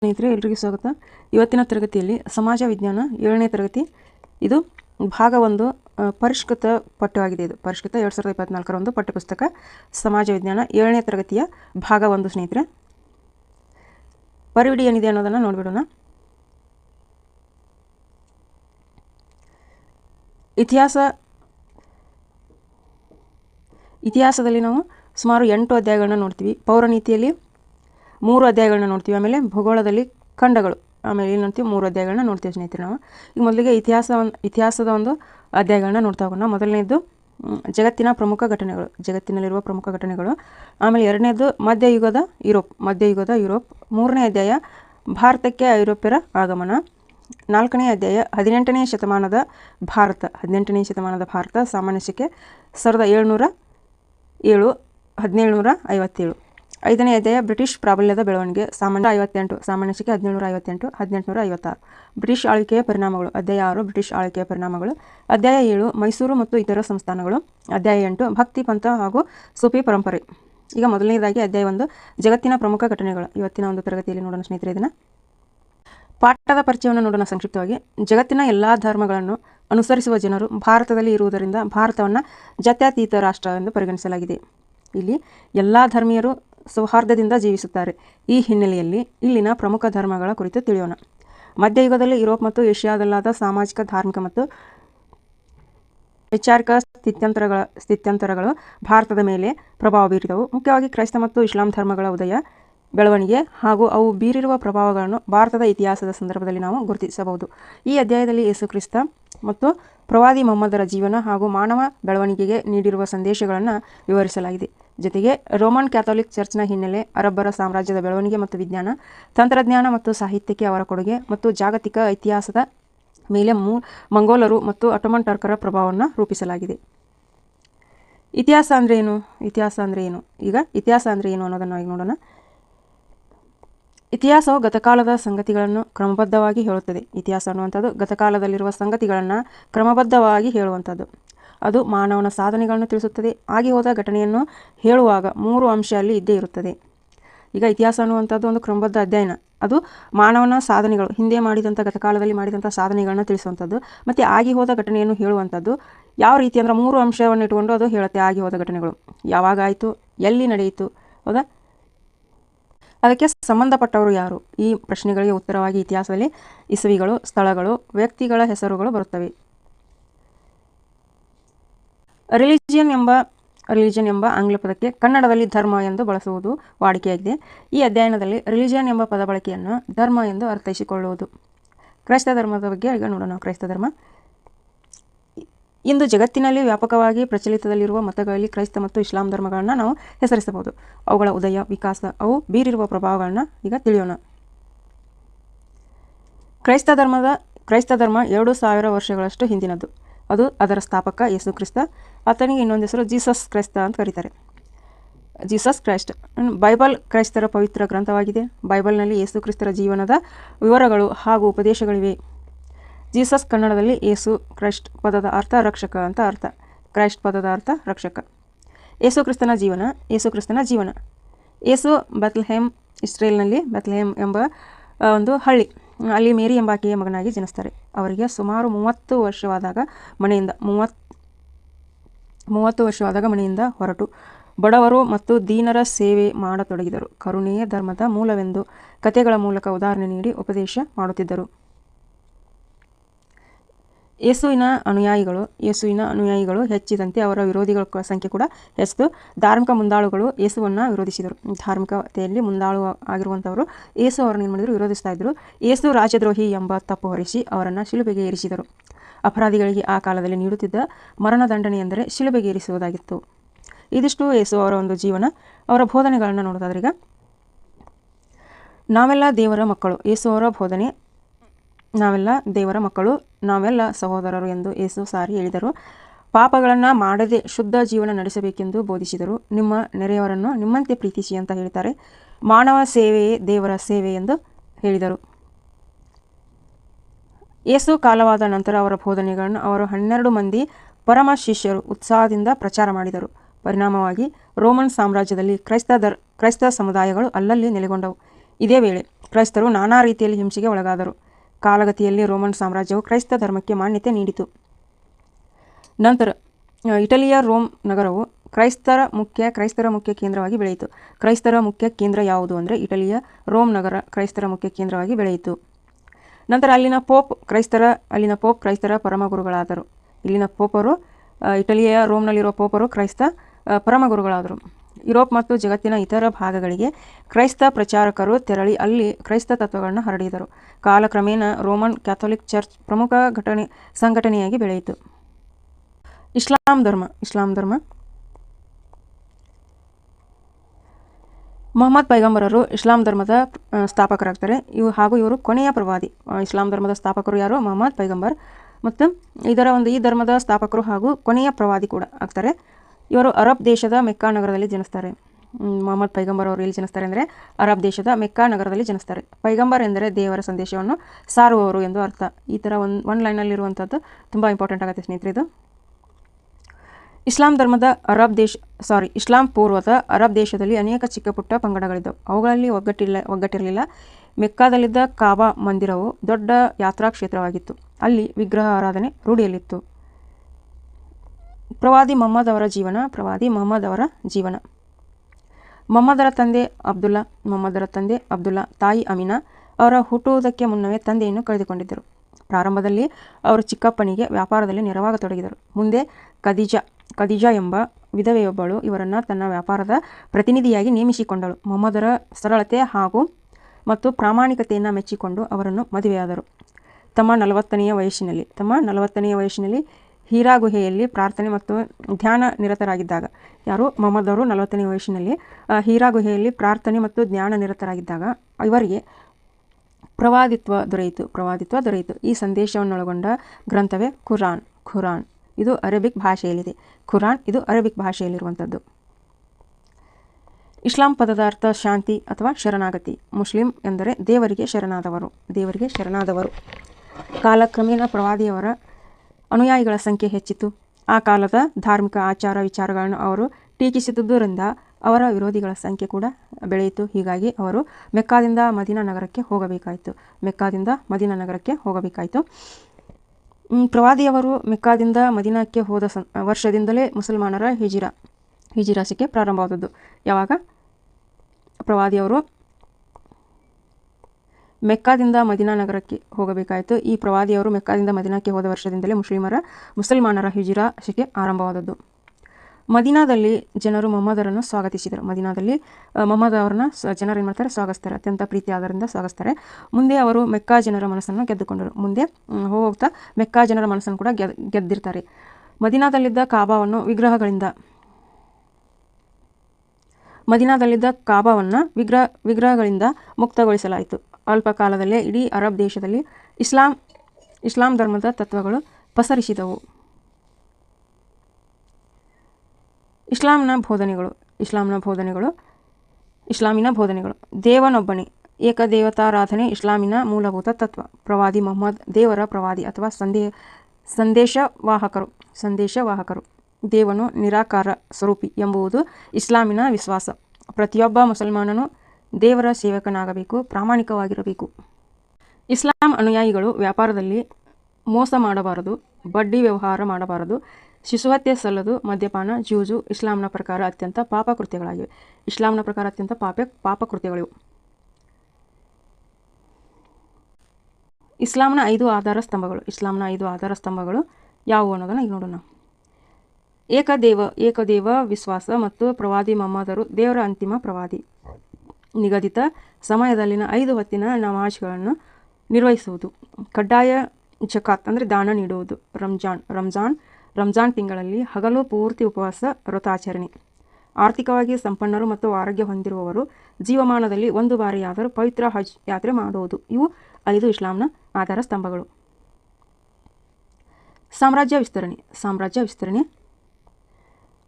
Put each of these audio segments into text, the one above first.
ಸ್ನೇಹಿತರೆ, ಎಲ್ರಿಗೂ ಸ್ವಾಗತ. ಇವತ್ತಿನ ತರಗತಿಯಲ್ಲಿ ಸಮಾಜ ವಿಜ್ಞಾನ ಏಳನೇ ತರಗತಿ. ಇದು ಭಾಗ ಒಂದು ಪರಿಷ್ಕೃತ ಪಠ್ಯವಾಗಿದೆ ಇದು. ಪರಿಷ್ಕೃತ ಎರಡು ಸಾವಿರದ ಇಪ್ಪತ್ನಾಲ್ಕರ ಒಂದು ಪಠ್ಯಪುಸ್ತಕ ಸಮಾಜ ವಿಜ್ಞಾನ ಏಳನೇ ತರಗತಿಯ ಭಾಗ ಒಂದು, ಸ್ನೇಹಿತರೆ. ಪರಿವಿಡಿ ಏನಿದೆ ಅನ್ನೋದನ್ನು ನೋಡಿಬಿಡೋಣ. ಇತಿಹಾಸ, ಇತಿಹಾಸದಲ್ಲಿ ನಾವು ಸುಮಾರು ಎಂಟು ಅಧ್ಯಾಯಗಳನ್ನ ನೋಡ್ತೀವಿ. ಪೌರನೀತಿಯಲ್ಲಿ ಮೂರು ಅಧ್ಯಾಯಗಳನ್ನ ನೋಡ್ತೀವಿ. ಆಮೇಲೆ ಭೂಗೋಳದಲ್ಲಿ ಖಂಡಗಳು. ಆಮೇಲೆ ಏನು ನೋಡ್ತೀವಿ? ಮೂರು ಅಧ್ಯಾಯಗಳನ್ನ ನೋಡ್ತೀವಿ ಸ್ನೇಹಿತರೆ ನಾವು. ಈಗ ಮೊದಲಿಗೆ ಇತಿಹಾಸ ಇತಿಹಾಸದ ಒಂದು ಅಧ್ಯಾಯಗಳನ್ನ ನೋಡ್ತಾ ಹೋಗೋಣ. ಮೊದಲನೇದು ಜಗತ್ತಿನ ಪ್ರಮುಖ ಘಟನೆಗಳು. ಜಗತ್ತಿನಲ್ಲಿರುವ ಪ್ರಮುಖ ಘಟನೆಗಳು. ಆಮೇಲೆ ಎರಡನೇದು, ಮಧ್ಯಯುಗದ ಯುರೋಪ್. ಮಧ್ಯಯುಗದ ಯುರೋಪ್. ಮೂರನೇ ಅಧ್ಯಾಯ, ಭಾರತಕ್ಕೆ ಐರೋಪ್ಯರ ಆಗಮನ. ನಾಲ್ಕನೇ ಅಧ್ಯಾಯ, ಹದಿನೆಂಟನೇ ಶತಮಾನದ ಭಾರತ. ಹದಿನೆಂಟನೇ ಶತಮಾನದ ಭಾರತ, ಸಾಮಾನ್ಯ ಶಕೆ ಸಾವಿರದ ಏಳ್ನೂರ ಏಳು, ಹದಿನೇಳುನೂರ ಐವತ್ತೇಳು. ಐದನೇ ಅಧ್ಯಾಯ, ಬ್ರಿಟಿಷ್ ಪ್ರಾಬಲ್ಯದ ಬೆಳವಣಿಗೆ, ಸಾಮಾನ್ಯ ಐವತ್ತೆಂಟು, ಸಾಮಾನ್ಯ ಶಕೆ ಹದಿನೇಳುನೂರ ಐವತ್ತೆಂಟು ಹದಿನೆಂಟುನೂರ ಐವತ್ತಾರು. ಬ್ರಿಟಿಷ್ ಆಳ್ವಿಕೆಯ ಪರಿಣಾಮಗಳು, ಅಧ್ಯಾಯ ಆರು, ಬ್ರಿಟಿಷ್ ಆಳ್ವಿಕೆಯ ಪರಿಣಾಮಗಳು, ಅಧ್ಯಾಯ ಏಳು, ಮೈಸೂರು ಮತ್ತು ಇತರ ಸಂಸ್ಥಾನಗಳು, ಅಧ್ಯಾಯ ಎಂಟು, ಭಕ್ತಿ ಪಂಥ ಹಾಗೂ ಸೂಫಿ ಪರಂಪರೆ. ಈಗ ಮೊದಲನೇದಾಗಿ ಅಧ್ಯಾಯ ಒಂದು, ಜಗತ್ತಿನ ಪ್ರಮುಖ ಘಟನೆಗಳು. ಇವತ್ತಿನ ಒಂದು ತರಗತಿಯಲ್ಲಿ ನೋಡೋಣ ಸ್ನೇಹಿತರೆ ಇದನ್ನು. ಪಾಠದ ಪರಿಚಯವನ್ನು ನೋಡೋಣ ಸಂಕ್ಷಿಪ್ತವಾಗಿ. ಜಗತ್ತಿನ ಎಲ್ಲ ಧರ್ಮಗಳನ್ನು ಅನುಸರಿಸುವ ಜನರು ಭಾರತದಲ್ಲಿ ಇರುವುದರಿಂದ ಭಾರತವನ್ನು ಜಾತ್ಯತೀತ ರಾಷ್ಟ್ರ ಎಂದು ಪರಿಗಣಿಸಲಾಗಿದೆ. ಇಲ್ಲಿ ಎಲ್ಲ ಧರ್ಮೀಯರು ಸೌಹಾರ್ದದಿಂದ ಜೀವಿಸುತ್ತಾರೆ. ಈ ಹಿನ್ನೆಲೆಯಲ್ಲಿ ಇಲ್ಲಿನ ಪ್ರಮುಖ ಧರ್ಮಗಳ ಕುರಿತು ತಿಳಿಯೋಣ. ಮಧ್ಯಯುಗದಲ್ಲಿ ಯುರೋಪ್ ಮತ್ತು ಏಷ್ಯಾದಲ್ಲಾದ ಸಾಮಾಜಿಕ, ಧಾರ್ಮಿಕ ಮತ್ತು ವೈಚಾರಿಕ ಸ್ಥಿತ್ಯಂತರಗಳ, ಸ್ಥಿತ್ಯಂತರಗಳು ಭಾರತದ ಮೇಲೆ ಪ್ರಭಾವ ಬೀರಿದವು. ಮುಖ್ಯವಾಗಿ ಕ್ರೈಸ್ತ ಮತ್ತು ಇಸ್ಲಾಂ ಧರ್ಮಗಳ ಉದಯ, ಬೆಳವಣಿಗೆ ಹಾಗೂ ಅವು ಬೀರಿರುವ ಪ್ರಭಾವಗಳನ್ನು ಭಾರತದ ಇತಿಹಾಸದ ಸಂದರ್ಭದಲ್ಲಿ ನಾವು ಗುರುತಿಸಬಹುದು. ಈ ಅಧ್ಯಾಯದಲ್ಲಿ ಯೇಸು ಕ್ರಿಸ್ತ ಮತ್ತು ಪ್ರವಾದಿ ಮೊಹಮ್ಮದರ ಜೀವನ ಹಾಗೂ ಮಾನವ ಬೆಳವಣಿಗೆಗೆ ನೀಡಿರುವ ಸಂದೇಶಗಳನ್ನು ವಿವರಿಸಲಾಗಿದೆ. ಜೊತೆಗೆ ರೋಮನ್ ಕ್ಯಾಥೋಲಿಕ್ ಚರ್ಚ್ನ ಹಿನ್ನೆಲೆ ಅರಬ್ಬರ ಸಾಮ್ರಾಜ್ಯದ ಬೆಳವಣಿಗೆ ಮತ್ತು ವಿಜ್ಞಾನ, ತಂತ್ರಜ್ಞಾನ ಮತ್ತು ಸಾಹಿತ್ಯಕ್ಕೆ ಅವರ ಕೊಡುಗೆ ಮತ್ತು ಜಾಗತಿಕ ಇತಿಹಾಸದ ಮೇಲೆ ಮೂ, ಮಂಗೋಲರು ಮತ್ತು ಅಟೋಮನ್ ಟರ್ಕರ ಪ್ರಭಾವವನ್ನು ರೂಪಿಸಲಾಗಿದೆ. ಇತಿಹಾಸ ಅಂದರೆ ಏನು? ಇತಿಹಾಸ ಅಂದರೆ ಏನು? ಈಗ ಇತಿಹಾಸ ಅಂದರೆ ಏನು ಅನ್ನೋದನ್ನು ಈಗ ನೋಡೋಣ. ಇತಿಹಾಸವು ಗತಕಾಲದ ಸಂಗತಿಗಳನ್ನು ಕ್ರಮಬದ್ಧವಾಗಿ ಹೇಳುತ್ತದೆ. ಇತಿಹಾಸ ಅನ್ನುವಂಥದ್ದು ಗತಕಾಲದಲ್ಲಿರುವ ಸಂಗತಿಗಳನ್ನು ಕ್ರಮಬದ್ಧವಾಗಿ ಹೇಳುವಂಥದ್ದು. ಅದು ಮಾನವನ ಸಾಧನೆಗಳನ್ನು ತಿಳಿಸುತ್ತದೆ. ಆಗಿ ಹೋದ ಘಟನೆಯನ್ನು ಹೇಳುವಾಗ ಮೂರು ಅಂಶ ಅಲ್ಲಿ ಇದ್ದೇ ಇರುತ್ತದೆ. ಈಗ ಇತಿಹಾಸ ಅನ್ನುವಂಥದ್ದು ಒಂದು ಕ್ರಮಬದ್ಧ ಅಧ್ಯಯನ. ಅದು ಮಾನವನ ಸಾಧನೆಗಳು, ಹಿಂದೆ ಮಾಡಿದಂಥ ಗತಕಾಲದಲ್ಲಿ ಮಾಡಿದಂಥ ಸಾಧನೆಗಳನ್ನು ತಿಳಿಸುವಂಥದ್ದು. ಮತ್ತು ಆಗಿ ಹೋದ ಘಟನೆಯನ್ನು ಹೇಳುವಂಥದ್ದು. ಯಾವ ರೀತಿ ಅಂದರೆ ಮೂರು ಅಂಶವನ್ನು ಇಟ್ಕೊಂಡು ಅದು ಹೇಳುತ್ತೆ, ಆಗಿ ಹೋದ ಘಟನೆಗಳು. ಯಾವಾಗ ಆಯಿತು, ಎಲ್ಲಿ ನಡೆಯಿತು, ಹೌದಾ? ಅದಕ್ಕೆ ಸಂಬಂಧಪಟ್ಟವರು ಯಾರು? ಈ ಪ್ರಶ್ನೆಗಳಿಗೆ ಉತ್ತರವಾಗಿ ಇತಿಹಾಸದಲ್ಲಿ ಇಸವಿಗಳು, ಸ್ಥಳಗಳು, ವ್ಯಕ್ತಿಗಳ ಹೆಸರುಗಳು ಬರುತ್ತವೆ. ರಿಲಿಜಿಯನ್ ಎಂಬ ರಿಲಿಜಿಯನ್ ಎಂಬ ಆಂಗ್ಲ ಪದಕ್ಕೆ ಕನ್ನಡದಲ್ಲಿ ಧರ್ಮ ಎಂದು ಬಳಸುವುದು ವಾಡಿಕೆಯಾಗಿದೆ. ಈ ಅಧ್ಯಯನದಲ್ಲಿ ರಿಲಿಜಿಯನ್ ಎಂಬ ಪದ ಬಳಕೆಯನ್ನು ಧರ್ಮ ಎಂದು ಅರ್ಥೈಸಿಕೊಳ್ಳುವುದು. ಕ್ರೈಸ್ತ ಧರ್ಮದ ಬಗ್ಗೆ ಈಗ ನೋಡೋಣ. ಕ್ರೈಸ್ತ ಧರ್ಮ. ಇಂದು ಜಗತ್ತಿನಲ್ಲಿ ವ್ಯಾಪಕವಾಗಿ ಪ್ರಚಲಿತದಲ್ಲಿರುವ ಮತಗಳಲ್ಲಿ ಕ್ರೈಸ್ತ ಮತ್ತು ಇಸ್ಲಾಂ ಧರ್ಮಗಳನ್ನು ನಾವು ಹೆಸರಿಸಬಹುದು. ಅವುಗಳ ಉದಯ, ವಿಕಾಸ, ಅವು ಬೀರಿರುವ ಪ್ರಭಾವಗಳನ್ನು ಈಗ ತಿಳಿಯೋಣ. ಕ್ರೈಸ್ತ ಧರ್ಮದ, ಕ್ರೈಸ್ತ ಧರ್ಮ ಎರಡು ಸಾವಿರ ವರ್ಷಗಳಷ್ಟು ಹಿಂದಿನದ್ದು ಅದು ಅದರ ಸ್ಥಾಪಕ ಯೇಸು ಕ್ರಿಸ್ತ. ಆತನಿಗೆ ಇನ್ನೊಂದು ಹೆಸರು ಜೀಸಸ್ ಕ್ರೈಸ್ತ ಅಂತ ಕರೀತಾರೆ. Jesus Christ. ಬೈಬಲ್ ಕ್ರೈಸ್ತರ ಪವಿತ್ರ ಗ್ರಂಥವಾಗಿದೆ. ಬೈಬಲ್ನಲ್ಲಿ ಯೇಸು ಕ್ರಿಸ್ತರ ಜೀವನದ ವಿವರಗಳು ಹಾಗೂ ಉಪದೇಶಗಳಿವೆ. ಜೀಸಸ್ ಕನ್ನಡದಲ್ಲಿ ಯೇಸು ಕ್ರೈಸ್ಟ್ ಪದದ ಅರ್ಥ ರಕ್ಷಕ ಅಂತ ಅರ್ಥ. ಕ್ರೈಸ್ಟ್ ಪದದ ಅರ್ಥ ರಕ್ಷಕ. ಯೇಸು ಕ್ರಿಸ್ತನ ಜೀವನ, ಯೇಸು ಕ್ರಿಸ್ತನ ಜೀವನ. ಯೇಸು ಬೆತ್ಲಹೇಮ್, ಇಸ್ರೇಲ್ನಲ್ಲಿ ಬೆತ್ಲಹೇಮ್ ಎಂಬ ಒಂದು ಹಳ್ಳಿ. ಅಲ್ಲಿ ಮೇರಿ ಎಂಬಾಕೆಯ ಮಗನಾಗಿ ಜನಿಸ್ತಾರೆ. ಅವರಿಗೆ ಸುಮಾರು ಮೂವತ್ತು ವರ್ಷವಾದಾಗ ಮನೆಯಿಂದ ಮೂವತ್ತು ಮೂವತ್ತು ವರ್ಷವಾದಾಗ ಮನೆಯಿಂದ ಹೊರಟು. ಬಡವರು ಮತ್ತು ದೀನರ ಸೇವೆ ಮಾಡತೊಡಗಿದರು. ಕರುಣೆಯೇ ಧರ್ಮದ ಮೂಲವೆಂದು ಕಥೆಗಳ ಮೂಲಕ ಉದಾಹರಣೆ ನೀಡಿ ಉಪದೇಶ ಮಾಡುತ್ತಿದ್ದರು. ಯೇಸುವಿನ ಅನುಯಾಯಿಗಳು ಯೇಸುವಿನ ಅನುಯಾಯಿಗಳು ಹೆಚ್ಚಿದಂತೆ ಅವರ ವಿರೋಧಿಗಳ ಸಂಖ್ಯೆ ಕೂಡ ಹೆಚ್ಚಿತು. ಧಾರ್ಮಿಕ ಮುಂದಾಳುಗಳು ಯೇಸುವನ್ನು ವಿರೋಧಿಸಿದರು. ಧಾರ್ಮಿಕತೆಯಲ್ಲಿ ಮುಂದಾಳು ಆಗಿರುವಂಥವರು ಯೇಸು ಅವರನ್ನು ಏನು ಮಾಡಿದರು? ವಿರೋಧಿಸ್ತಾ ಇದ್ದರು. ಯೇಸು ರಾಜದ್ರೋಹಿ ಎಂಬ ತಪ್ಪು ಹೊರಿಸಿ ಅವರನ್ನು ಶಿಲುಬೆಗೆ ಏರಿಸಿದರು. ಅಪರಾಧಿಗಳಿಗೆ ಆ ಕಾಲದಲ್ಲಿ ನೀಡುತ್ತಿದ್ದ ಮರಣದಂಡನೆ ಎಂದರೆ ಶಿಲುಬೆಗೆ ಏರಿಸುವುದಾಗಿತ್ತು. ಇದಿಷ್ಟು ಯೇಸು ಅವರ ಒಂದು ಜೀವನ. ಅವರ ಬೋಧನೆಗಳನ್ನು ನೋಡೋದಾದ್ರೆ ಈಗ ನಾವೆಲ್ಲ ದೇವರ ಮಕ್ಕಳು. ಯೇಸು ಅವರ ಬೋಧನೆ ನಾವೆಲ್ಲ ದೇವರ ಮಕ್ಕಳು. ನಾವೆಲ್ಲ ಸಹೋದರರು ಎಂದು ಯೇಸು ಸಾರಿ ಹೇಳಿದರು. ಪಾಪಗಳನ್ನು ಮಾಡದೆ ಶುದ್ಧ ಜೀವನ ನಡೆಸಬೇಕೆಂದು ಬೋಧಿಸಿದರು. ನಿಮ್ಮ ನೆರೆಯವರನ್ನು ನಿಮ್ಮಂತೆ ಪ್ರೀತಿಸಿ ಅಂತ ಹೇಳ್ತಾರೆ. ಮಾನವ ಸೇವೆಯೇ ದೇವರ ಸೇವೆ ಎಂದು ಹೇಳಿದರು. ಯೇಸು ಕಾಲವಾದ ನಂತರ ಅವರ ಬೋಧನೆಗಳನ್ನು ಅವರು ಹನ್ನೆರಡು ಮಂದಿ ಪರಮ ಶಿಷ್ಯರು ಉತ್ಸಾಹದಿಂದ ಪ್ರಚಾರ ಮಾಡಿದರು. ಪರಿಣಾಮವಾಗಿ ರೋಮನ್ ಸಾಮ್ರಾಜ್ಯದಲ್ಲಿ ಕ್ರೈಸ್ತ ದರ್, ಕ್ರೈಸ್ತ ಸಮುದಾಯಗಳು ಅಲ್ಲಲ್ಲಿ ನೆಲೆಗೊಂಡವು. ಇದೇ ವೇಳೆ ಕ್ರೈಸ್ತರು ನಾನಾ ರೀತಿಯಲ್ಲಿ ಹಿಂಸೆಗೆ ಒಳಗಾದರು. ಕಾಲಗತಿಯಲ್ಲಿ ರೋಮನ್ ಸಾಮ್ರಾಜ್ಯವು ಕ್ರೈಸ್ತ ಧರ್ಮಕ್ಕೆ ಮಾನ್ಯತೆ ನೀಡಿತು. ನಂತರ ಇಟಲಿಯ ರೋಮ್ ನಗರವು ಕ್ರೈಸ್ತರ ಮುಖ್ಯ ಕ್ರೈಸ್ತರ ಮುಖ್ಯ ಕೇಂದ್ರವಾಗಿ ಬೆಳೆಯಿತು. ಕ್ರೈಸ್ತರ ಮುಖ್ಯ ಕೇಂದ್ರ ಯಾವುದು ಅಂದರೆ ಇಟಲಿಯ ರೋಮ್ ನಗರ ಕ್ರೈಸ್ತರ ಮುಖ್ಯ ಕೇಂದ್ರವಾಗಿ ಬೆಳೆಯಿತು. ನಂತರ ಅಲ್ಲಿನ ಪೋಪ್ ಕ್ರೈಸ್ತರ, ಅಲ್ಲಿನ ಪೋಪ್ ಕ್ರೈಸ್ತರ ಪರಮಗುರುಗಳಾದರು. ಇಲ್ಲಿನ ಪೋಪರು ಇಟಲಿಯ ರೋಮ್ನಲ್ಲಿರುವ ಪೋಪರು ಕ್ರೈಸ್ತ ಪರಮಗುರುಗಳಾದರು. ಯುರೋಪ್ ಮತ್ತು ಜಗತ್ತಿನ ಇತರ ಭಾಗಗಳಿಗೆ ಕ್ರೈಸ್ತ ಪ್ರಚಾರಕರು ತೆರಳಿ ಅಲ್ಲಿ ಕ್ರೈಸ್ತ ತತ್ವಗಳನ್ನು ಹರಡಿದರು. ಕಾಲಕ್ರಮೇಣ ರೋಮನ್ ಕ್ಯಾಥೋಲಿಕ್ ಚರ್ಚ್ ಪ್ರಮುಖ ಘಟನೆ, ಸಂಘಟನೆಯಾಗಿ ಬೆಳೆಯಿತು. ಇಸ್ಲಾಂ ಧರ್ಮ ಇಸ್ಲಾಂ ಧರ್ಮ. ಮೊಹಮ್ಮದ್ ಪೈಗಂಬರರು ಇಸ್ಲಾಂ ಧರ್ಮದ ಸ್ಥಾಪಕರಾಗ್ತಾರೆ. ಇವು ಹಾಗೂ ಇವರು ಕೊನೆಯ ಪ್ರವಾದಿ. ಇಸ್ಲಾಂ ಧರ್ಮದ ಸ್ಥಾಪಕರು ಯಾರು? ಮೊಹಮ್ಮದ್ ಪೈಗಂಬರ್. ಮತ್ತು ಇದರ ಒಂದು, ಈ ಧರ್ಮದ ಸ್ಥಾಪಕರು ಹಾಗೂ ಕೊನೆಯ ಪ್ರವಾದಿ ಕೂಡ ಆಗ್ತಾರೆ. ಇವರು ಅರಬ್ ದೇಶದ ಮೆಕ್ಕಾ ನಗರದಲ್ಲಿ ಜನಿಸ್ತಾರೆ. ಹ್ಮ್, ಮೊಹಮ್ಮದ್ ಪೈಗಂಬರ್ ಅವರು ಎಲ್ಲಿ ಜನಿಸ್ತಾರೆ ಅಂದರೆ ಅರಬ್ ದೇಶದ ಮೆಕ್ಕಾ ನಗರದಲ್ಲಿ ಜನಿಸ್ತಾರೆ. ಪೈಗಂಬರ್ ಎಂದರೆ ದೇವರ ಸಂದೇಶವನ್ನು ಸಾರುವವರು ಎಂದು ಅರ್ಥ. ಈ ಥರ ಒಂದು ಒನ್ ಲೈನಲ್ಲಿರುವಂಥದ್ದು ತುಂಬ ಇಂಪಾರ್ಟೆಂಟ್ ಆಗುತ್ತೆ ಸ್ನೇಹಿತರೆ ಇದು. ಇಸ್ಲಾಂ ಧರ್ಮದ ಅರಬ್ ದೇಶ ಸಾರಿ ಇಸ್ಲಾಂ ಪೂರ್ವದ ಅರಬ್ ದೇಶದಲ್ಲಿ ಅನೇಕ ಚಿಕ್ಕ ಪುಟ್ಟ ಪಂಗಡಗಳಿದ್ದವು. ಅವುಗಳಲ್ಲಿ ಒಗ್ಗಟ್ಟಿಲ್ಲ ಒಗ್ಗಟ್ಟಿರಲಿಲ್ಲ. ಮೆಕ್ಕಾದಲ್ಲಿದ್ದ ಕಾಬಾ ಮಂದಿರವು ದೊಡ್ಡ ಯಾತ್ರಾ ಕ್ಷೇತ್ರವಾಗಿತ್ತು. ಅಲ್ಲಿ ವಿಗ್ರಹ ಆರಾಧನೆ ರೂಢಿಯಲ್ಲಿತ್ತು. ಪ್ರವಾದಿ ಮೊಹಮ್ಮದ್ ಅವರ ಜೀವನ, ಪ್ರವಾದಿ ಮೊಹಮ್ಮದ್ ಅವರ ಜೀವನ. ಮೊಹಮ್ಮದರ ತಂದೆ ಅಬ್ದುಲ್ಲಾ, ಮೊಹಮ್ಮದರ ತಂದೆ ಅಬ್ದುಲ್ಲಾ, ತಾಯಿ ಅಮೀನಾ ಅವರ ಹುಟ್ಟುವುದಕ್ಕೆ ಮುನ್ನವೇ ತಂದೆಯನ್ನು ಕಳೆದುಕೊಂಡಿದ್ದರು. ಪ್ರಾರಂಭದಲ್ಲಿ ಅವರು ಚಿಕ್ಕಪ್ಪನಿಗೆ ವ್ಯಾಪಾರದಲ್ಲಿ ನೆರವಾಗತೊಡಗಿದರು. ಮುಂದೆ ಖದೀಜಾ ಖದೀಜಾ ಎಂಬ ವಿಧವೆಯೊಬ್ಬಳು ಇವರನ್ನು ತನ್ನ ವ್ಯಾಪಾರದ ಪ್ರತಿನಿಧಿಯಾಗಿ ನೇಮಿಸಿಕೊಂಡಳು. ಮೊಹಮ್ಮದರ ಸರಳತೆ ಹಾಗೂ ಮತ್ತು ಪ್ರಾಮಾಣಿಕತೆಯನ್ನು ಮೆಚ್ಚಿಕೊಂಡು ಅವರನ್ನು ಮದುವೆಯಾದರು. ತಮ್ಮ ನಲವತ್ತನೆಯ ವಯಸ್ಸಿನಲ್ಲಿ, ತಮ್ಮ ನಲವತ್ತನೆಯ ವಯಸ್ಸಿನಲ್ಲಿ ಹೀರಾ ಗುಹೆಯಲ್ಲಿ ಪ್ರಾರ್ಥನೆ ಮತ್ತು ಧ್ಯಾನ ನಿರತರಾಗಿದ್ದಾಗ, ಯಾರು? ಮೊಹಮ್ಮದ್ ಅವರು ನಲವತ್ತನೇ ವಯಸ್ಸಿನಲ್ಲಿ. ಹೀರಾ ಗುಹೆಯಲ್ಲಿ ಪ್ರಾರ್ಥನೆ ಮತ್ತು ಧ್ಯಾನ ನಿರತರಾಗಿದ್ದಾಗ ಇವರಿಗೆ ಪ್ರವಾದಿತ್ವ ದೊರೆಯಿತು ಪ್ರವಾದಿತ್ವ ದೊರೆಯಿತು. ಈ ಸಂದೇಶವನ್ನೊಳಗೊಂಡ ಗ್ರಂಥವೇ ಖುರಾನ್ ಖುರಾನ್. ಇದು ಅರೇಬಿಕ್ ಭಾಷೆಯಲ್ಲಿದೆ. ಖುರಾನ್, ಇದು ಅರೇಬಿಕ್ ಭಾಷೆಯಲ್ಲಿರುವಂಥದ್ದು. ಇಸ್ಲಾಂ ಪದದ ಅರ್ಥ ಶಾಂತಿ ಅಥವಾ ಶರಣಾಗತಿ. ಮುಸ್ಲಿಂ ಎಂದರೆ ದೇವರಿಗೆ ಶರಣಾದವರು ದೇವರಿಗೆ ಶರಣಾದವರು. ಕಾಲಕ್ರಮೇಣ ಪ್ರವಾದಿಯವರ ಅನುಯಾಯಿಗಳ ಸಂಖ್ಯೆ ಹೆಚ್ಚಿತು. ಆ ಕಾಲದ ಧಾರ್ಮಿಕ ಆಚಾರ ವಿಚಾರಗಳನ್ನು ಅವರು ಟೀಕಿಸಿದುದರಿಂದ ಅವರ ವಿರೋಧಿಗಳ ಸಂಖ್ಯೆ ಕೂಡ ಬೆಳೆಯಿತು. ಹೀಗಾಗಿ ಅವರು ಮೆಕ್ಕಾದಿಂದ ಮದಿನ ನಗರಕ್ಕೆ ಹೋಗಬೇಕಾಯಿತು. ಮೆಕ್ಕಾದಿಂದ ಮದಿನ ನಗರಕ್ಕೆ ಹೋಗಬೇಕಾಯಿತು. ಪ್ರವಾದಿಯವರು ಮೆಕ್ಕಾದಿಂದ ಮದೀನಾಕ್ಕೆ ಹೋದ ವರ್ಷದಿಂದಲೇ ಮುಸಲ್ಮಾನರ ಹಿಜಿರಾ ಹಿಜಿರಾಸಿಕೆ ಪ್ರಾರಂಭವಾದದ್ದು. ಯಾವಾಗ? ಪ್ರವಾದಿಯವರು ಮೆಕ್ಕಾದಿಂದ ಮದಿನಾ ನಗರಕ್ಕೆ ಹೋಗಬೇಕಾಯಿತು. ಈ ಪ್ರವಾದಿಯವರು ಮೆಕ್ಕಾದಿಂದ ಮದಿನಾಕ್ಕೆ ಹೋದ ವರ್ಷದಿಂದಲೇ ಮುಸ್ಲಿಮರ, ಮುಸಲ್ಮಾನರ ಹಿಜಿರಾಸಿಕೆ ಆರಂಭವಾದದ್ದು. ಮದೀನಾದಲ್ಲಿ ಜನರು ಮೊಹಮ್ಮದರನ್ನು ಸ್ವಾಗತಿಸಿದರು. ಮದೀನಾದಲ್ಲಿ ಮೊಹಮ್ಮದ್ ಅವರನ್ನ ಜನರು ಏನು ಮಾಡ್ತಾರೆ? ಸ್ವಾಗತಿಸ್ತಾರೆ ಅತ್ಯಂತ ಪ್ರೀತಿ ಆಧಾರದಿಂದ ಸ್ವಾಗತಿಸ್ತಾರೆ ಮುಂದೆ ಅವರು ಮೆಕ್ಕಾ ಜನರ ಮನಸ್ಸನ್ನು ಗೆದ್ದುಕೊಂಡರು. ಮುಂದೆ ಹೋಗ್ತಾ ಮೆಕ್ಕಾ ಜನರ ಮನಸ್ಸನ್ನು ಕೂಡ ಗೆದ್, ಗೆದ್ದಿರ್ತಾರೆ. ಮದೀನಾದಲ್ಲಿದ್ದ ಕಾಬಾವನ್ನು ವಿಗ್ರಹಗಳಿಂದ, ಮದೀನಾದಲ್ಲಿದ್ದ ಕಾಬಾವನ್ನು ವಿಗ್ರಹ ವಿಗ್ರಹಗಳಿಂದ ಮುಕ್ತಗೊಳಿಸಲಾಯಿತು. ಅಲ್ಪ ಕಾಲದಲ್ಲೇ ಇಡೀ ಅರಬ್ ದೇಶದಲ್ಲಿ ಇಸ್ಲಾಂ ಇಸ್ಲಾಂ ಧರ್ಮದ ತತ್ವಗಳು ಪಸರಿಸಿದವು. ಇಸ್ಲಾಂನ ಬೋಧನೆಗಳು ಇಸ್ಲಾಂನ ಬೋಧನೆಗಳು, ಇಸ್ಲಾಮಿನ ಬೋಧನೆಗಳು. ದೇವನೊಬ್ಬನೇ ಏಕದೇವತಾರಾಧನೆ ಇಸ್ಲಾಮಿನ ಮೂಲಭೂತ ತತ್ವ. ಪ್ರವಾದಿ ಮೊಹಮ್ಮದ್ ದೇವರ ಪ್ರವಾದಿ ಅಥವಾ ಸಂದೇ, ಸಂದೇಶವಾಹಕರು ಸಂದೇಶವಾಹಕರು. ದೇವನು ನಿರಾಕಾರ ಸ್ವರೂಪಿ ಎಂಬುದು ಇಸ್ಲಾಮಿನ ವಿಶ್ವಾಸ. ಪ್ರತಿಯೊಬ್ಬ ಮುಸಲ್ಮಾನನು ದೇವರ ಸೇವಕನಾಗಬೇಕು, ಪ್ರಾಮಾಣಿಕವಾಗಿರಬೇಕು. ಇಸ್ಲಾಂ ಅನುಯಾಯಿಗಳು ವ್ಯಾಪಾರದಲ್ಲಿ ಮೋಸ ಮಾಡಬಾರದು, ಬಡ್ಡಿ ವ್ಯವಹಾರ ಮಾಡಬಾರದು ಶಿಶುಹತ್ಯೆ ಸಲ್ಲದು, ಮದ್ಯಪಾನ, ಜೂಜು, ಇಸ್ಲಾಂನ ಪ್ರಕಾರ ಅತ್ಯಂತ ಪಾಪ ಕೃತ್ಯಗಳಾಗಿವೆ ಇಸ್ಲಾಂನ ಪ್ರಕಾರ ಅತ್ಯಂತ ಪಾಪ ಪಾಪ ಕೃತ್ಯಗಳಿವು ಇಸ್ಲಾಂನ ಐದು ಆಧಾರ ಸ್ತಂಭಗಳು. ಇಸ್ಲಾಂನ ಐದು ಆಧಾರ ಸ್ತಂಭಗಳು ಯಾವುವು ಅನ್ನೋದನ್ನು ಈಗ ನೋಡೋಣ. ಏಕದೇವ ಏಕದೇವ ವಿಶ್ವಾಸ ಮತ್ತು ಪ್ರವಾದಿ ಮಮ್ಮದರು ದೇವರ ಅಂತಿಮ ಪ್ರವಾದಿ. ನಿಗದಿತ ಸಮಯದಲ್ಲಿನ ಐದು ಹೊತ್ತಿನ ನಮಾಜ್ಗಳನ್ನು ನಿರ್ವಹಿಸುವುದು. ಕಡ್ಡಾಯ ಜಕಾತ್ ಅಂದರೆ ದಾನ ನೀಡುವುದು. ರಂಜಾನ್ ರಂಜಾನ್ ರಂಜಾನ್ ತಿಂಗಳಲ್ಲಿ ಹಗಲು ಪೂರ್ತಿ ಉಪವಾಸ ವ್ರತಾಚರಣೆ ಆರ್ಥಿಕವಾಗಿ ಸಂಪನ್ನರು ಮತ್ತು ಆರೋಗ್ಯ ಹೊಂದಿರುವವರು ಜೀವಮಾನದಲ್ಲಿ ಒಂದು ಬಾರಿಯಾದರೂ ಪವಿತ್ರ ಹಜ್ ಯಾತ್ರೆ ಮಾಡುವುದು. ಇವು ಐದು ಇಸ್ಲಾಂನ ಆಧಾರ ಸ್ತಂಭಗಳು. ಸಾಮ್ರಾಜ್ಯ ವಿಸ್ತರಣೆ. ಸಾಮ್ರಾಜ್ಯ ವಿಸ್ತರಣೆ.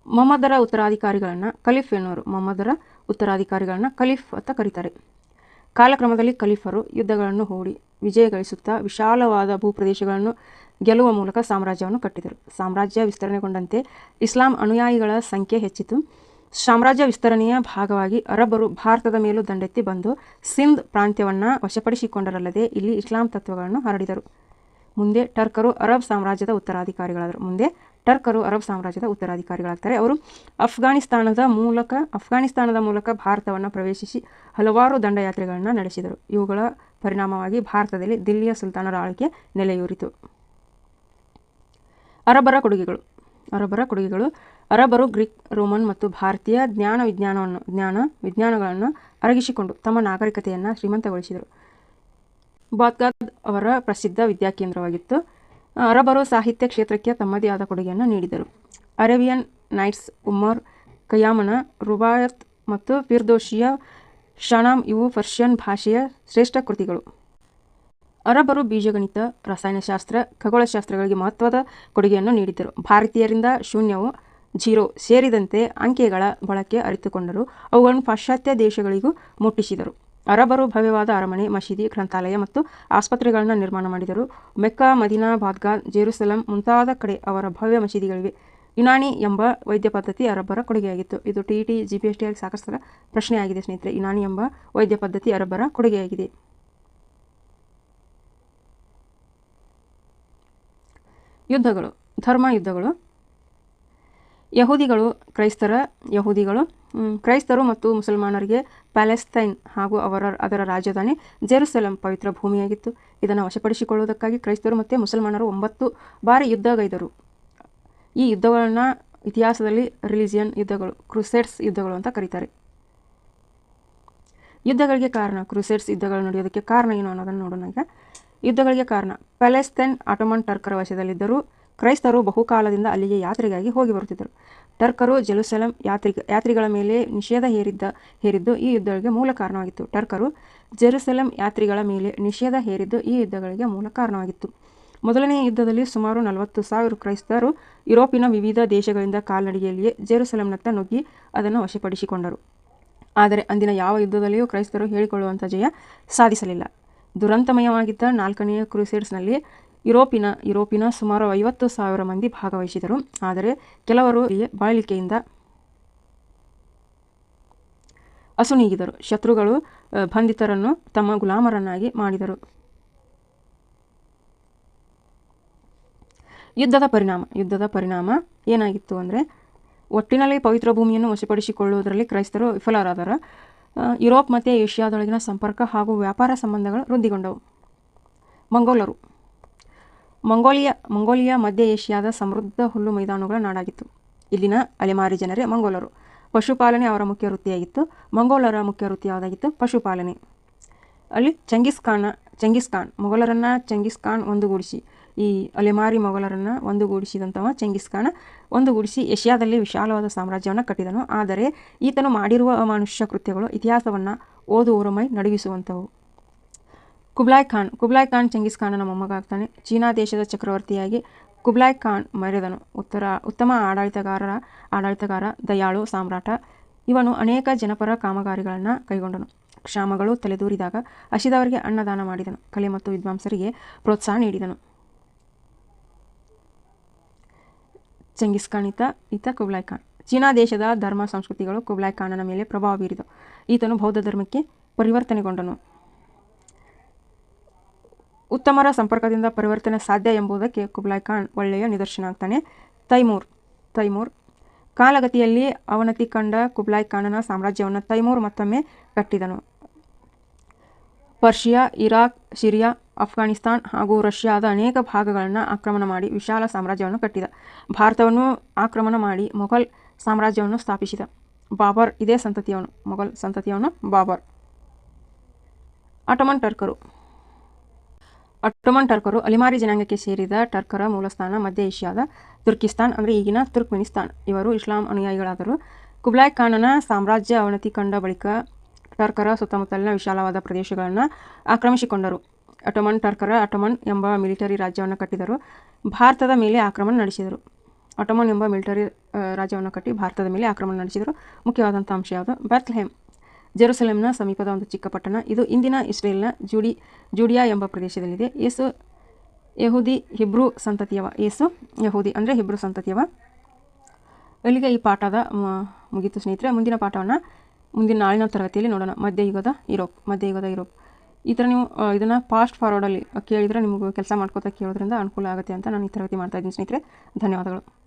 ಮೊಹಮ್ಮದರ ಉತ್ತರಾಧಿಕಾರಿಗಳನ್ನು ಖಲೀಫ್ ಎನ್ನುವರು. ಮೊಹಮ್ಮದರ ಉತ್ತರಾಧಿಕಾರಿಗಳನ್ನು ಖಲೀಫ್ ಅಂತ ಕರೀತಾರೆ. ಕಾಲಕ್ರಮದಲ್ಲಿ ಖಲೀಫರು ಯುದ್ಧಗಳನ್ನು ಹೂಡಿ ವಿಜಯ ಗಳಿಸುತ್ತಾ ವಿಶಾಲವಾದ ಭೂಪ್ರದೇಶಗಳನ್ನು ಗೆಲ್ಲುವ ಮೂಲಕ ಸಾಮ್ರಾಜ್ಯವನ್ನು ಕಟ್ಟಿದರು. ಸಾಮ್ರಾಜ್ಯ ವಿಸ್ತರಣೆಗೊಂಡಂತೆ ಇಸ್ಲಾಂ ಅನುಯಾಯಿಗಳ ಸಂಖ್ಯೆ ಹೆಚ್ಚಿತು. ಸಾಮ್ರಾಜ್ಯ ವಿಸ್ತರಣೆಯ ಭಾಗವಾಗಿ ಅರಬ್ಬರು ಭಾರತದ ಮೇಲೂ ದಂಡೆತ್ತಿ ಬಂದು ಸಿಂಧ್ ಪ್ರಾಂತ್ಯವನ್ನು ವಶಪಡಿಸಿಕೊಂಡರಲ್ಲದೆ ಇಲ್ಲಿ ಇಸ್ಲಾಂ ತತ್ವಗಳನ್ನು ಹರಡಿದರು. ಮುಂದೆ ಟರ್ಕರು ಅರಬ್ ಸಾಮ್ರಾಜ್ಯದ ಉತ್ತರಾಧಿಕಾರಿಗಳಾದರು. ಮುಂದೆ ಟರ್ಕರು, ಅರಬ್ ಸಾಮ್ರಾಜ್ಯದ ಉತ್ತರಾಧಿಕಾರಿಗಳಾಗ್ತಾರೆ. ಅವರು ಅಫ್ಘಾನಿಸ್ತಾನದ ಮೂಲಕ ಅಫ್ಘಾನಿಸ್ತಾನದ ಮೂಲಕ ಭಾರತವನ್ನು ಪ್ರವೇಶಿಸಿ ಹಲವಾರು ದಂಡಯಾತ್ರೆಗಳನ್ನು ನಡೆಸಿದರು. ಇವುಗಳ ಪರಿಣಾಮವಾಗಿ ಭಾರತದಲ್ಲಿ ದಿಲ್ಲಿಯ ಸುಲ್ತಾನರ ಆಳ್ವಿಕೆ ನೆಲೆಯೂರಿತು. ಅರಬರ ಕೊಡುಗೆಗಳು. ಅರಬರ ಕೊಡುಗೆಗಳು. ಅರಬರು, ಗ್ರೀಕ್, ರೋಮನ್ ಮತ್ತು ಭಾರತೀಯ ಜ್ಞಾನ ವಿಜ್ಞಾನವನ್ನು, ಜ್ಞಾನ ವಿಜ್ಞಾನಗಳನ್ನು ಅರಗಿಸಿಕೊಂಡು ತಮ್ಮ ನಾಗರಿಕತೆಯನ್ನು ಶ್ರೀಮಂತಗೊಳಿಸಿದರು. ಬಾತ್ಗಾದ್ ಅವರ ಪ್ರಸಿದ್ಧ ವಿದ್ಯಾಕೇಂದ್ರವಾಗಿತ್ತು. ಅರಬರು ಸಾಹಿತ್ಯ ಕ್ಷೇತ್ರಕ್ಕೆ ತಮ್ಮದೇ ಆದ ಕೊಡುಗೆಯನ್ನು ನೀಡಿದರು. ಅರೇಬಿಯನ್ ನೈಟ್ಸ್ ಉಮರ್, ಕಯಾಮನ, ರುಬಾಯತ್ ಮತ್ತು ಫಿರ್ದೋಶಿಯ ಶಣಾಮ್ ಇವು ಪರ್ಷಿಯನ್ ಭಾಷೆಯ ಶ್ರೇಷ್ಠ ಕೃತಿಗಳು. ಅರಬರು ಬೀಜಗಣಿತ, ರಸಾಯನಶಾಸ್ತ್ರ, ಖಗೋಳಶಾಸ್ತ್ರಗಳಿಗೆ ಮಹತ್ವದ ಕೊಡುಗೆಯನ್ನು ನೀಡಿದ್ದರು. ಭಾರತೀಯರಿಂದ ಶೂನ್ಯವು ಜೀರೋ ಸೇರಿದಂತೆ ಅಂಕೆಗಳ ಬಳಕೆ ಅರಿತುಕೊಂಡರು. ಅವುಗಳನ್ನು ಪಾಶ್ಚಾತ್ಯ ದೇಶಗಳಿಗೂ ಮುಟ್ಟಿಸಿದರು. ಅರಬರು ಭವ್ಯವಾದ ಅರಮನೆ, ಮಸೀದಿ, ಗ್ರಂಥಾಲಯ ಮತ್ತು ಆಸ್ಪತ್ರೆಗಳನ್ನು ನಿರ್ಮಾಣ ಮಾಡಿದರು. ಮೆಕ್ಕಾ, ಮದೀನಾ, ಬಾದ್ಗಾ, ಜೆರುಸಲಂ ಮುಂತಾದ ಕಡೆ ಅವರ ಭವ್ಯ ಮಸೀದಿಗಳಿವೆ. ಯುನಾನಿ ಎಂಬ ವೈದ್ಯ ಪದ್ಧತಿ ಅರಬ್ಬರ ಕೊಡುಗೆಯಾಗಿತ್ತು. ಇದು T T, G P S T ಆಗಿ ಸಾಕಷ್ಟು ಪ್ರಶ್ನೆಯಾಗಿದೆ ಸ್ನೇಹಿತರೆ. ಯುನಾನಿ ಎಂಬ ವೈದ್ಯ ಪದ್ಧತಿ ಅರಬ್ಬರ ಕೊಡುಗೆಯಾಗಿದೆ. ಯುದ್ಧಗಳು, ಧರ್ಮ ಯುದ್ಧಗಳು. ಯಹೂದಿಗಳು, ಕ್ರೈಸ್ತರ ಯಹೂದಿಗಳು. ಕ್ರೈಸ್ತರು ಮತ್ತು ಮುಸಲ್ಮಾನರಿಗೆ ಪ್ಯಾಲೆಸ್ತೈನ್ ಹಾಗೂ ಅವರ, ಅದರ ರಾಜಧಾನಿ ಜೆರುಸೆಲಂ ಪವಿತ್ರ ಭೂಮಿಯಾಗಿತ್ತು. ಇದನ್ನು ವಶಪಡಿಸಿಕೊಳ್ಳುವುದಕ್ಕಾಗಿ ಕ್ರೈಸ್ತರು ಮತ್ತು ಮುಸಲ್ಮಾನರು ಒಂಬತ್ತು ಬಾರಿ ಯುದ್ಧಗೈದರು. ಈ ಯುದ್ಧಗಳನ್ನು ಇತಿಹಾಸದಲ್ಲಿ ರಿಲಿಜಿಯನ್ ಯುದ್ಧಗಳು, ಕ್ರುಸೆಡ್ಸ್ ಯುದ್ಧಗಳು ಅಂತ ಕರೀತಾರೆ. ಯುದ್ಧಗಳಿಗೆ ಕಾರಣ ಕ್ರುಸೆಡ್ಸ್ ಯುದ್ಧಗಳು ನಡೆಯೋದಕ್ಕೆ ಕಾರಣ ಏನು ಅನ್ನೋದನ್ನು ನೋಡೋಣ ಈಗ. ಯುದ್ಧಗಳಿಗೆ ಕಾರಣ ಪ್ಯಾಲೆಸ್ತೈನ್ ಆಟೋಮನ್ ಟರ್ಕರ ವಶದಲ್ಲಿದ್ದರೂ ಕ್ರೈಸ್ತರು ಬಹುಕಾಲದಿಂದ ಅಲ್ಲಿಗೆ ಯಾತ್ರೆಗಾಗಿ ಹೋಗಿ ಬರುತ್ತಿದ್ದರು. ಟರ್ಕರು ಜೆರುಸಲಂ ಯಾತ್ರಿಕ ಯಾತ್ರಿಗಳ ಮೇಲೆ ನಿಷೇಧ ಹೇರಿದ್ದ, ಹೇರಿದ್ದು ಈ ಯುದ್ಧಗಳಿಗೆ ಮೂಲ ಕಾರಣವಾಗಿತ್ತು. ಟರ್ಕರು ಜೆರುಸಲಂ ಯಾತ್ರಿಗಳ ಮೇಲೆ ನಿಷೇಧ ಹೇರಿದ್ದು ಈ ಯುದ್ಧಗಳಿಗೆ ಮೂಲ ಕಾರಣವಾಗಿತ್ತು. ಮೊದಲನೆಯ ಯುದ್ಧದಲ್ಲಿ ಸುಮಾರು ನಲವತ್ತು ಸಾವಿರ ಕ್ರೈಸ್ತರು ಯುರೋಪಿನ ವಿವಿಧ ದೇಶಗಳಿಂದ ಕಾಲ್ನಡಿಗೆಯಲ್ಲಿಯೇ ಜೆರುಸಲಂನತ್ತ ನುಗ್ಗಿ ಅದನ್ನು ವಶಪಡಿಸಿಕೊಂಡರು. ಆದರೆ ಅಂದಿನ ಯಾವ ಯುದ್ಧದಲ್ಲಿಯೂ ಕ್ರೈಸ್ತರು ಹೇಳಿಕೊಳ್ಳುವಂಥ ಜಯ ಸಾಧಿಸಲಿಲ್ಲ. ದುರಂತಮಯವಾಗಿದ್ದ ನಾಲ್ಕನೆಯ ಕ್ರೂಸೇಡ್ಸ್ನಲ್ಲಿ ಯುರೋಪಿನ ಯುರೋಪಿನ ಸುಮಾರು ಐವತ್ತು ಸಾವಿರ ಮಂದಿ ಭಾಗವಹಿಸಿದರು. ಆದರೆ ಕೆಲವರು ಬಾಳಿಕೆಯಿಂದ ಅಸುನೀಗಿದರು ಶತ್ರುಗಳು ಬಂಧಿತರನ್ನು ತಮ್ಮ ಗುಲಾಮರನ್ನಾಗಿ ಮಾಡಿದರು. ಯುದ್ಧದ ಪರಿಣಾಮ ಯುದ್ಧದ ಪರಿಣಾಮ ಏನಾಗಿತ್ತು ಅಂದರೆ, ಒಟ್ಟಿನಲ್ಲಿ ಪವಿತ್ರ ಭೂಮಿಯನ್ನು ವಶಪಡಿಸಿಕೊಳ್ಳುವುದರಲ್ಲಿ ಕ್ರೈಸ್ತರು ವಿಫಲರಾದರು. ಯುರೋಪ್ ಮತ್ತು ಏಷ್ಯಾದೊಳಗಿನ ಸಂಪರ್ಕ ಹಾಗೂ ವ್ಯಾಪಾರ ಸಂಬಂಧಗಳು ವೃದ್ಧಿಗೊಂಡವು. ಮಂಗೋಲರು ಮಂಗೋಲಿಯಾ ಮಂಗೋಲಿಯಾ ಮಧ್ಯ ಏಷ್ಯಾದ ಸಮೃದ್ಧ ಹುಲ್ಲು ಮೈದಾನಗಳ ನಾಡಾಗಿತ್ತು. ಇಲ್ಲಿನ ಅಲೆಮಾರಿ ಜನರೇ ಮಂಗೋಲರು. ಪಶುಪಾಲನೆ ಅವರ ಮುಖ್ಯ ವೃತ್ತಿಯಾಗಿತ್ತು. ಮಂಗೋಲರ ಮುಖ್ಯ ವೃತ್ತಿ ಯಾವುದಾಗಿತ್ತು ಪಶುಪಾಲನೆ. ಅಲ್ಲಿ ಚಂಗಿಸ್ ಖಾನ್ ಚಂಗಿಸ್ ಖಾನ್, ಮೊಘಲರನ್ನು ಚಂಗಿಸ್ ಖಾನ್ ಒಂದುಗೂಡಿಸಿ. ಈ ಅಲೆಮಾರಿ ಮೊಘಲರನ್ನು ಒಂದುಗೂಡಿಸಿದಂಥವ ಚಂಗಿಸ್ ಖಾನ ಒಂದುಗೂಡಿಸಿ ಏಷ್ಯಾದಲ್ಲಿ ವಿಶಾಲವಾದ ಸಾಮ್ರಾಜ್ಯವನ್ನು ಕಟ್ಟಿದನು. ಆದರೆ ಈತನು ಮಾಡಿರುವ ಅಮಾನುಷ್ಯ ಕೃತ್ಯಗಳು ಇತಿಹಾಸವನ್ನು ಓದುವರ ಮೈ ನಡುಗಿಸುವಂಥವು. ಕುಬ್ಲಾಯ್ ಖಾನ್ ಕುಬ್ಲಾಯ್ ಖಾನ್ ಚಂಗಿಸ್ ಖಾನನ ಮೊಮ್ಮಗ ಆಗ್ತಾನೆ. ಚೀನಾ ದೇಶದ ಚಕ್ರವರ್ತಿಯಾಗಿ ಕುಬ್ಲಾಯ್ ಖಾನ್ ಮೆರೆದನು. ಉತ್ತರ, ಉತ್ತಮ ಆಡಳಿತಗಾರರ, ಆಡಳಿತಗಾರ, ದಯಾಳು, ಸಾಮ್ರಾಟ. ಇವನು ಅನೇಕ ಜನಪರ ಕಾಮಗಾರಿಗಳನ್ನು ಕೈಗೊಂಡನು. ಕ್ಷಾಮಗಳು ತಲೆದೂರಿದಾಗ ಹಸಿದವರಿಗೆ ಅನ್ನದಾನ ಮಾಡಿದನು. ಕಲೆ ಮತ್ತು ವಿದ್ವಾಂಸರಿಗೆ ಪ್ರೋತ್ಸಾಹ ನೀಡಿದನು. ಚಂಗಿಸ್ ಖಾನ್ ಈತ ಈತ ಕುಬ್ಲಾಯ್ ಖಾನ್. ಚೀನಾ ದೇಶದ ಧರ್ಮ ಸಂಸ್ಕೃತಿಗಳು ಕುಬ್ಲಾಯ್ ಖಾನನ ಮೇಲೆ ಪ್ರಭಾವ ಬೀರಿದವು. ಈತನು ಬೌದ್ಧ ಧರ್ಮಕ್ಕೆ ಪರಿವರ್ತನೆಗೊಂಡನು. ಉತ್ತಮರ ಸಂಪರ್ಕದಿಂದ ಪರಿವರ್ತನೆ ಸಾಧ್ಯ ಎಂಬುದಕ್ಕೆ ಕುಬ್ಲಾಯ್ ಖಾನ್ ಒಳ್ಳೆಯ ನಿದರ್ಶನ ಆಗ್ತಾನೆ. ತೈಮೂರ್ ತೈಮೂರ್. ಕಾಲಗತಿಯಲ್ಲಿ ಅವನತಿ ಕಂಡ ಕುಬ್ಲಾಯ್ ಖಾನನ ಸಾಮ್ರಾಜ್ಯವನ್ನು ತೈಮೂರ್ ಮತ್ತೊಮ್ಮೆ ಕಟ್ಟಿದನು. ಪರ್ಷಿಯಾ, ಇರಾಕ್, ಸಿರಿಯಾ, ಅಫ್ಘಾನಿಸ್ತಾನ್ ಹಾಗೂ ರಷ್ಯಾದ ಅನೇಕ ಭಾಗಗಳನ್ನು ಆಕ್ರಮಣ ಮಾಡಿ ವಿಶಾಲ ಸಾಮ್ರಾಜ್ಯವನ್ನು ಕಟ್ಟಿದ. ಭಾರತವನ್ನು ಆಕ್ರಮಣ ಮಾಡಿ ಮೊಘಲ್ ಸಾಮ್ರಾಜ್ಯವನ್ನು ಸ್ಥಾಪಿಸಿದ. ಬಾಬರ್, ಇದೇ ಸಂತತಿಯವನು. ಮೊಘಲ್ ಸಂತತಿಯವನು ಬಾಬರ್. ಆಟಮನ್ ಟರ್ಕರು. ಅಟ್ಟೋಮನ್ ಟರ್ಕರು ಅಲಿಮಾರಿ ಜನಾಂಗಕ್ಕೆ ಸೇರಿದ ಟರ್ಕರ ಮೂಲಸ್ಥಾನ ಮಧ್ಯ ಏಷ್ಯಾದ ತುರ್ಕಿಸ್ತಾನ್, ಅಂದರೆ ಈಗಿನ ತುರ್ಕ್ಮೆನಿಸ್ತಾನ್. ಇವರು ಇಸ್ಲಾಂ ಅನುಯಾಯಿಗಳಾದರು. ಕುಬ್ಲಾಯ್ ಖಾನನ ಸಾಮ್ರಾಜ್ಯ ಅವನತಿ ಕಂಡ ಬಳಿಕ ಟರ್ಕರ ಸುತ್ತಮುತ್ತಲಿನ ವಿಶಾಲವಾದ ಪ್ರದೇಶಗಳನ್ನು ಆಕ್ರಮಿಸಿಕೊಂಡರು. ಅಟೋಮನ್ ಟರ್ಕರ ಅಟೋಮನ್ ಎಂಬ ಮಿಲಿಟರಿ ರಾಜ್ಯವನ್ನು ಕಟ್ಟಿದರು. ಭಾರತದ ಮೇಲೆ ಆಕ್ರಮಣ ನಡೆಸಿದರು. ಅಟೋಮನ್ ಎಂಬ ಮಿಲಿಟರಿ ರಾಜ್ಯವನ್ನು ಕಟ್ಟಿ ಭಾರತದ ಮೇಲೆ ಆಕ್ರಮಣ ನಡೆಸಿದರು. ಮುಖ್ಯವಾದಂಥ ಅಂಶ ಯಾವುದು? ಬೆತ್ಲೆಹೆಮ್. ಜೆರುಸಲೆಂನ ಸಮೀಪದ ಒಂದು ಚಿಕ್ಕ ಪಟ್ಟಣ. ಇದು ಇಂದಿನ ಇಸ್ರೇಲ್ನ ಜೂಡಿ, ಜೂಡಿಯಾ ಎಂಬ ಪ್ರದೇಶದಲ್ಲಿದೆ. ಯೇಸು ಯಹೂದಿ ಹಿಬ್ರೂ ಸಂತತಿಯವ. ಏಸು ಯಹೂದಿ ಅಂದರೆ ಹಿಬ್ರೂ ಸಂತತಿಯವ. ಇಲ್ಲಿಗೆ ಈ ಪಾಠದ ಮುಗಿತು ಮುಗೀತು ಸ್ನೇಹಿತರೆ. ಮುಂದಿನ ಪಾಠವನ್ನು ಮುಂದಿನ ನಾಳಿನ ತರಗತಿಯಲ್ಲಿ ನೋಡೋಣ. ಮಧ್ಯಯುಗದ ಯುರೋಪ್ ಮಧ್ಯಯುಗದ ಯುರೋಪ್. ಈ ಥರ ನೀವು ಇದನ್ನು ಫಾಸ್ಟ್ ಫಾರ್ವರ್ಡಲ್ಲಿ ಕೇಳಿದರೆ ನಿಮಗೆ ಕೆಲಸ ಮಾಡ್ಕೋತಾ ಕೇಳೋದ್ರಿಂದ ಅನುಕೂಲ ಆಗುತ್ತೆ ಅಂತ ನಾನು ಈ ತರಗತಿ ಮಾಡ್ತಾ ಇದ್ದೀನಿ ಸ್ನೇಹಿತರೆ. ಧನ್ಯವಾದಗಳು.